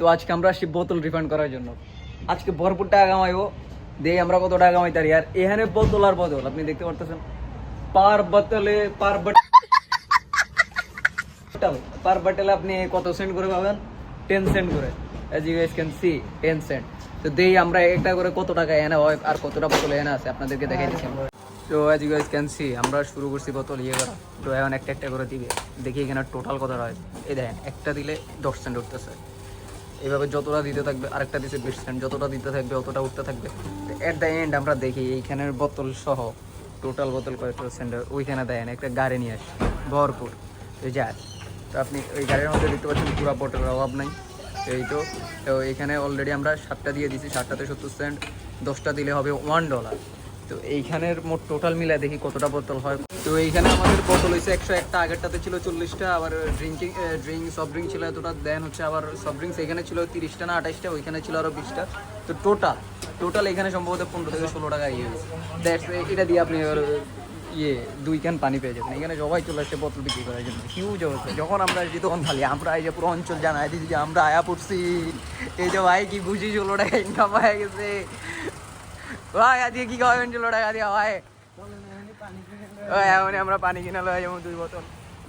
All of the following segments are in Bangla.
তো আজকে আমরা আসছি বোতল রিফান্ড করার জন্য। আজকে ভরপুর টাকা দিয়ে আমরা কত টাকা কামাই আর এখানে বোতল আর বোতল, আপনি দেখতে পারতেছেন? পার বোতলে, পার পার বটলে আপনি কত সেন্ট করে পাবেন? টেন সেন্ট করে। As you can see ten cent তো দেই, আমরা একটা করে কত টাকা এনে হয় আর কতটা বোতল এনে আছে, আপনাদেরকে দেখাই দিচ্ছি। তো as you guys can see আমরা শুরু করছি বোতল ইয়ে করা। তো এখন একটা একটা করে দিবে। দেখি এখানে টোটাল কত হয়। এই দেখেন, একটা দিলে দশ সেন্ট উঠতেছে। এইভাবে যতটা দিতে থাকবে, আরেকটা দিতে বিশ সেন্ট যতটা দিতে থাকবে, অতটা উঠতে থাকবে। অ্যাট দ্য এন্ড আমরা দেখি এইখানের বোতল সহ টোটাল বোতল কয়েকটা সেন্টার ওইখানে দেন একটা গাড়ি নিয়ে আসে ভরপুর। এই যায় তো আপনি ওই গাড়ির মধ্যে দেখতে পাচ্ছেন, পুরা বোতলের অভাব নাই। এই তো তো এইখানে অলরেডি আমরা সাতটা দিয়ে দিছি, সাতটাতে সত্তর সেন্ট দশটা দিলে হবে ওয়ান ডলার তো এইখানের মোট টোটাল মিলে দেখি কতটা বোতল হয়। তো এইখানে আমাদের বোতল হয়েছে একশো একটা, আগেরটাতে ছিল চল্লিশটা, আবার ড্রিঙ্কিং ড্রিঙ্ক সফট ড্রিঙ্ক ছিল এতটা দেন হচ্ছে আবার সফট ড্রিঙ্কস এখানে ছিল তিরিশটা না আঠাশটা ওইখানে ছিল আরও বিশটা। তো টোটাল টোটাল এখানে সম্ভবত পনেরো থেকে ষোলো টাকা ইয়ে হয়েছে এটা দিয়ে আপনি এবার ইয়ে দুই ক্যান পানি পেয়ে যাবেন। এখানে সবাই চলে আসছে বোতল বিক্রি করার জন্য। হিউজ অবস্থা। যখন আমরা আসছি তখন খালি আমরা এই যে পুরো অঞ্চল জানাই দিচ্ছি যে আমরা আয়া পড়ছি। এই যে ভাই কি বুঝি ষোলো টাকা ইনকাম হয়ে গেছে। ভাই আজকে কিনে যেমন দুই বোতল।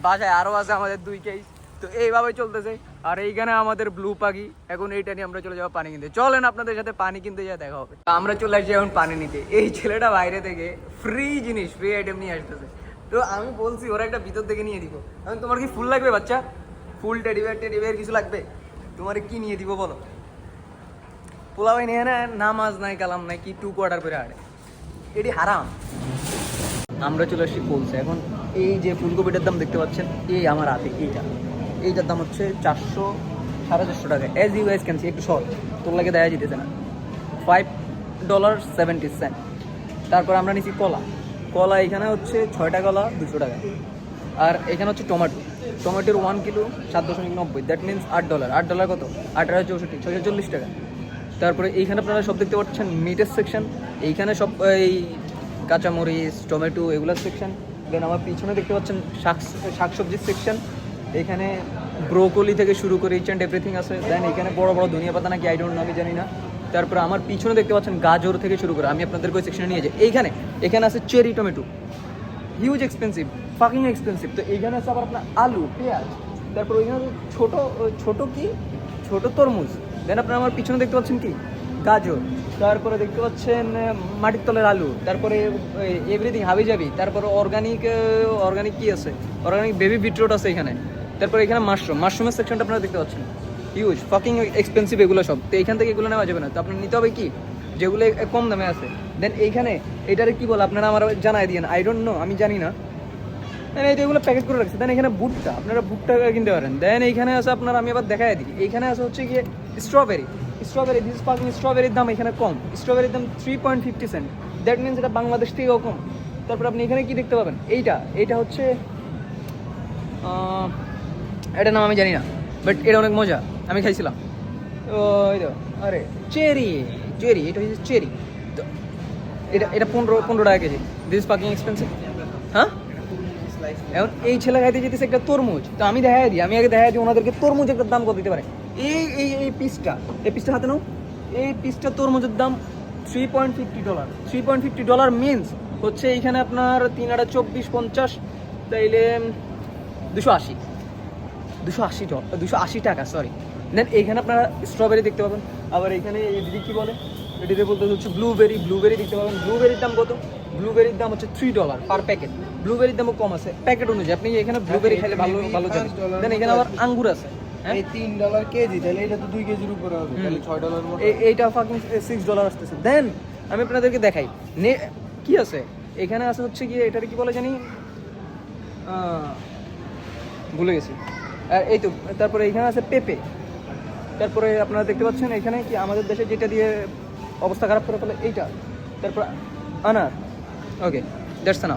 বাসায় আরও আছে আমাদের দুই কেস তো এইভাবে চলতেছে। আর এইখানে আমাদের ব্লু পাখি, এখন এইটা নিয়ে আমরা চলে যাব পানি কিনতে। চলেন আপনাদের সাথে পানি কিনতে যা দেখা হবে। আমরা চলে আসছি এখন পানি নিতে। এই ছেলেটা বাইরে থেকে ফ্রি জিনিস ফ্রি আইটেম নিয়ে আসতেছে। তো আমি বলছি, ওরা একটা ভিতর থেকে নিয়ে দিব। এখন তোমার কি ফুল লাগবে বাচ্চা? ফুল টেডিবেয়ার টেডিবেয়ার কিছু লাগবে? তোমার কি নিয়ে দিব বলো? পোলাও নিয়ে নামাজ নাই, কালাম নাই, কি টু কোয়ার্টার করে আড়ে এটি হারাম। আমরা চলে আসছি পলসে এখন এই যে ফুলকপিটার দাম দেখতে পাচ্ছেন, এই আমার হাতে, এইটা। এইটার দাম হচ্ছে চারশো, সাড়ে চারশো টাকা। অ্যাজ ইউ এস ক্যান্সি একটু শর্ট তোর লাগে দেয়া যেতেছে না। ফাইভ ডলার সেভেন্টি সেন্ট তারপর আমরা নিচ্ছি কলা। কলা এখানে হচ্ছে ছয়টা কলা, দুশো টাকা। আর এখানে হচ্ছে টমেটো। টমেটোর ওয়ান কিলো সাত দশমিক নব্বই। দ্যাট মিনস আট ডলার আট ডলার কত? আট হাজার চৌষট্টি। ছয়শো চল্লিশ টাকা। তারপরে এইখানে আপনারা সব দেখতে পাচ্ছেন মিটের সেকশন এইখানে সব, এই কাঁচামরিচ, টমেটো এগুলোর সেকশন দেন আমার পিছনে দেখতে পাচ্ছেন শাক, শাকসবজির সেকশন এখানে ব্রোকলি থেকে শুরু করে ইচ অ্যান্ড এভরিথিং আছে দেন এখানে বড় বড় ধনিয়া পাতা নাকি আই ডোন্ট নো আমি জানি না, তারপরে আমার পিছনে দেখতে পাচ্ছেন গাজর থেকে শুরু করে, আমি আপনাদেরকে ওই সেকশনে নিয়ে যাই, এইখানে, এখানে আছে cherry tomato huge expensive fucking expensive তো এইখানে আছে আবার আপনার আলু, পেঁয়াজ, তারপর ওইখানে ছোটো ছোট ছোট কি, ছোটো তরমুজ দেন আপনার আমার পিছনে দেখতে পাচ্ছেন কি? গাজর, তারপরে দেখতে পাচ্ছেন মাটির তলের আলু, তারপরে এভরিথিং হাবি যাবি তারপরে অর্গানিক অর্গানিক কি আছে? অর্গানিক বেবি বিটরুট আছে এখানে। তারপরে এখানে মাশরুম মাশরুমের সেকশনটা আপনারা দেখতে পাচ্ছেন। হিউজ ফাকিং এক্সপেন্সিভ এগুলো সব। তো এইখান থেকে এগুলো নেওয়া যাবে না। তো আপনার নিতে হবে কি? যেগুলো কম দামে আছে। দেন এইখানে এটারে কি বলে? আপনারা আমার জানাই দিয়েন। আই ডোন্ট নো আমি জানি না। দেন এই এগুলো প্যাকেট করে রাখছে। দেন এখানে ভুট্টা, আপনারা ভুট্টা কিনতে পারেন। দেন এইখানে আছে আপনার, আমি আবার দেখাই দিই। এইখানে আছে হচ্ছে গিয়ে স্ট্রবেরি স্ট্রবেরি দিস পাকিং স্ট্রবেরির দাম এখানে কম। স্ট্রবেরির দাম three point fifty cent that means এটা বাংলাদেশ থেকেও কম। তারপর আপনি এখানে কি দেখতে পাবেন? এইটা এইটা হচ্ছে এটার নাম আমি জানি না বাট এটা অনেক মজা। আমি খাইছিলাম। আরে, চেরি চেরি, এটা হচ্ছে চেরি। তো, এটা এটা পনেরো পনেরো টাকা কেজি। দিস পাকিং এক্সপেন্সিভ হ্যাঁ? এখন এই ছেলে খাইতে যেতেছে একটা তরমুজ, তো আমি দেখাই দিই, আমি আগে দেখাই দিই ওনাদেরকে তরমুজ একটা দাম কত দিতে পারে। এই এই এই পিসটা এই পিসটা হাতে নাও। এই পিসটা তরমুজের দাম three point fifty dollar three point fifty dollar means হচ্ছে এইখানে আপনার তিন আটা চব্বিশ পঞ্চাশ, তাইলে দুশো আশি। দুশো আশি ডলার দুশো আশি টাকা সরি দেন এইখানে আপনারা স্ট্রবেরি দেখতে পাবেন। আবার এখানে এই দিদি কী বলে? এটিতে বলতে হচ্ছে ব্লুবেরি ব্লুবেরি দেখতে পাবেন। ব্লুবেরির দাম কত? ব্লুবেরির দাম হচ্ছে থ্রি ডলার পার প্যাকেট ব্লুবেরির দামও কম আছে। প্যাকেট অনুযায়ী আপনি এখানে ব্লুবেরি খাইলে ভালো ভালো যাবে। দেন এখানে আবার আঙ্গুর আছে। হ্যাঁ? এই তিন ডলার কেজি তাহলে এটা তো দুই কেজির উপরে হবে। তাহলে ছয় ডলার এই- এইটা ফাকিং সিক্স ডলার আসতেছে। দেন আমি আপনাদেরকে দেখাই। নে কি আছে? এখানে আছে হচ্ছে গিয়ে এটার কি বলে জানি? ভুলে গেছি। এই তো তারপরে এখানে আছে পেঁপে। তারপরে আপনারা দেখতে পাচ্ছেন এখানে কি আমাদের দেশে যেটা দিয়ে অবস্থা খারাপ করে ফেলে এইটা। তারপর আনার। ওকে দ্যাটস না